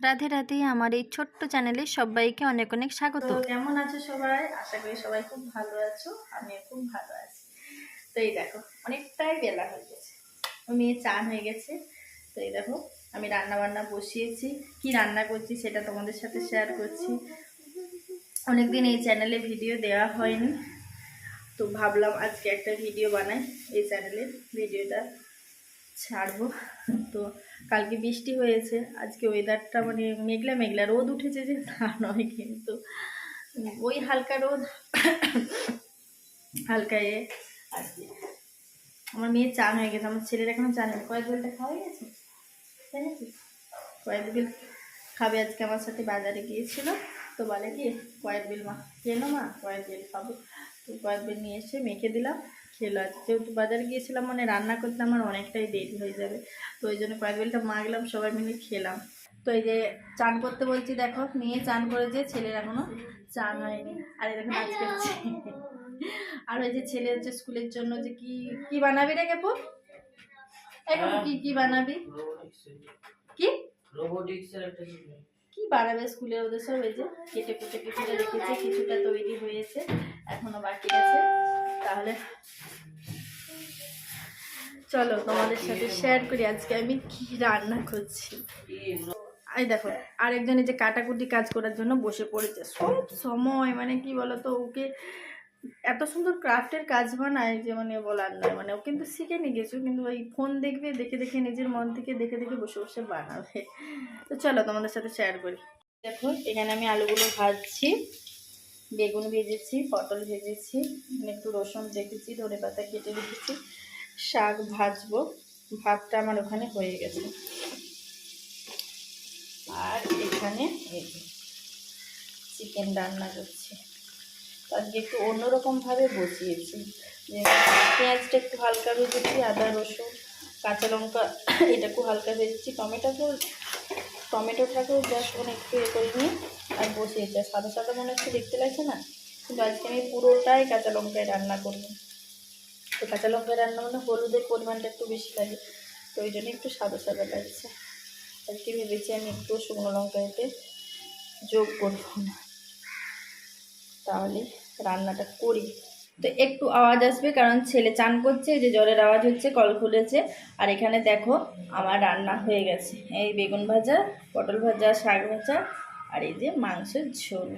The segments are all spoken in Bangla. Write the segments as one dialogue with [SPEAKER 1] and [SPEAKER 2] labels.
[SPEAKER 1] রাধে রাধে, আমার এই ছোট্ট চ্যানেলে সবাইকে অনেক অনেক স্বাগত।
[SPEAKER 2] কেমন আছো সবাই? আশা করি সবাই খুব ভালো আছো, আমিও খুব ভালো আছি। তো এই দেখো, অনেকটাই বেলা হয়ে গেছে। মেয়ে চান হয়ে গেছে। তো এই দেখো, আমি রান্না বান্না বসিয়েছি। কি রান্না করছি সেটা তোমাদের সাথে শেয়ার করছি। অনেকদিন এই চ্যানেলে ভিডিও দেওয়া হয়নি। তো ভাবলাম আজকে একটা ভিডিও বানাই এই চ্যানেলে ভিডিওটা ছাড়বো। তো কালকে বৃষ্টি হয়েছে, আজকে ওয়েদারটা মানে মেঘলা মেঘলা, রোদ উঠেছে যে তা নয় কিন্তু। ওই হালকা রোদ, হালকা এ। আমার মেয়ে চান হয়ে গেছে, আমার ছেলের এখনও চান হয়নি। কয়েক বেলটা খাওয়া গেছে? কয়েক বিল খাবে আজকে, আমার সাথে বাজারে গিয়েছিল। তো বলে কি, কয়েক বিল মা, কেনো মা? কয়েক বিল খাব। তো কয়েক বিল নিয়ে এসে মেখে দিলাম। খেলো। আজ যেহেতু বাজারে গিয়েছিলাম মানে রান্না করতে আমার অনেকটাই দেরি হয়ে যাবে। তো ওই জন্য কয়েক বিলটা মাগলাম সবাই মিলে খেলাম। তো এই যে চান করতে বলছি দেখো মেয়ে চান করে করেছে ছেলের এখনও চান হয়নি। আর এই দেখো নাচ করছে। আর ওই যে ছেলে হচ্ছে স্কুলের জন্য যে কি কি বানাবি রে কেপু? এখন কি কি বানাবি? কি?
[SPEAKER 3] রোবোটিক্সের
[SPEAKER 2] কি বানাবে স্কুলে ওদের সব? এই যে কেটে কুটে কিছুটা রেখেছে কিছুটা তৈরি হয়েছে এখনও বাকি আছে। তাহলে। চলো তোমাদের সাথে শেয়ার করি আজকে আমি কি রান্না করছি। এই দেখো, আরেকজন যে কাটাকুটি কাজ করার জন্য বসে পড়েছে। সব সময় মানে কি বলতো, ওকে এত সুন্দর ক্রাফটের কাজ বানায় যে মানে বলার নয়। মানে ও কিন্তু শিখে নিয়ে গেছো কিন্তু ওই ফোন দেখবে, দেখে দেখে নিজের মন থেকে দেখে দেখে বসে বসে বানাবে। তো চলো তোমাদের সাথে শেয়ার করি। দেখো, এখানে আমি আলুগুলো ভাজছি। বেগুন ভেজেছি, পটল ভেজেছি এখানে একটু রসুন রেখেছি ধনে পাতা কেটে রেখেছি, শাক ভাজবো, ভাতটা আমার ওখানে হয়ে গেছে। আর এখানে চিকেন রান্না করছি। আজকে একটু অন্যরকমভাবে বসিয়েছি। যে পেঁয়াজটা একটু হালকা ভেজেছি, আদা, রসুন, কাঁচা লঙ্কা, এটা একটু হালকা ভেজেছি টমেটোকেও টমেটোটাকেও জাস্ট মানে একটু এ করে নিয়ে আর বসিয়েছি। আর সাদা সাদা মনে হচ্ছে দেখতে লাগছে না? কিন্তু আজকে আমি পুরোটাই কাঁচা লঙ্কায় রান্না করব। তো কাঁচা লঙ্কায় রান্না মানে হলুদের পরিমাণটা একটু বেশি লাগে। তো ওই জন্য একটু সাদা সাদা লাগছে। আজকে ভেবেছি আমি একটু শুকনো লঙ্কা এতে যোগ করব না। তাহলে রান্নাটা করি। তো একটু আওয়াজ আসবে, কারণ ছেলে চান করছে যে জলের আওয়াজ হচ্ছে, কল খুলেছে। আর এখানে দেখো, আমার রান্না হয়ে গেছে। এই বেগুন ভাজা, পটল ভাজা, শাক ভাজা, আর এই যে মাংসের ঝোল।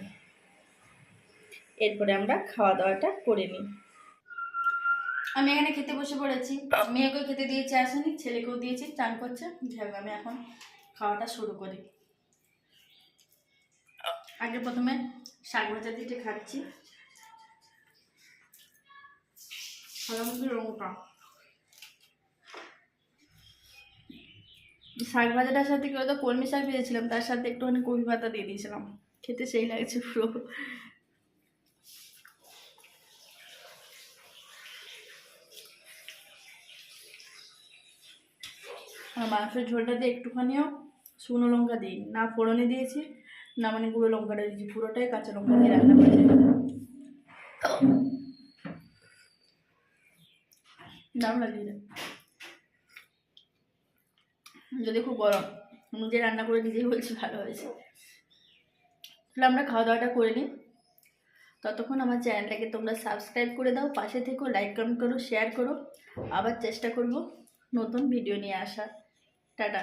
[SPEAKER 2] এরপরে আমরা খাওয়া দাওয়াটা করে নিই। আমি এখানে খেতে বসে পড়েছি। মেয়েকেও খেতে দিয়েছি, আসেনি, ছেলেকেও দিয়েছি, চান করছে। যাক, আমি এখন খাওয়াটা শুরু করি। আগে প্রথমে শাক ভাজা দিয়ে খাচ্ছি। সাধারণত রঙটা শাক ভাজাটার সাথে কি হয়তো কলমি শাক ভেজেছিলাম তার সাথে একটুখানি কবি পাতা দিয়ে দিয়েছিলাম খেতে সেই লাগছে পুরো মাংসের ঝোলটা দিয়ে একটুখানিও শুকনো লঙ্কা দিই না ফোড়নে দিয়েছি না মানে গুঁড়ো লঙ্কাটা দিয়েছি পুরোটাই কাঁচা লঙ্কা দিয়ে রান্না করেছি দারুণ লাগে। যদি খুব গরম নিজে রান্না করে নিজেই বলছি ভালো হয়েছে। তাহলে আমরা খাওয়া দাওয়াটা করে নিই। ততক্ষণ আমার চ্যানেলটাকে তোমরা সাবস্ক্রাইব করে দাও, পাশে থেকো লাইক কমেন্ট করো শেয়ার করো। আবার চেষ্টা করব নতুন ভিডিও নিয়ে আসা টাটা।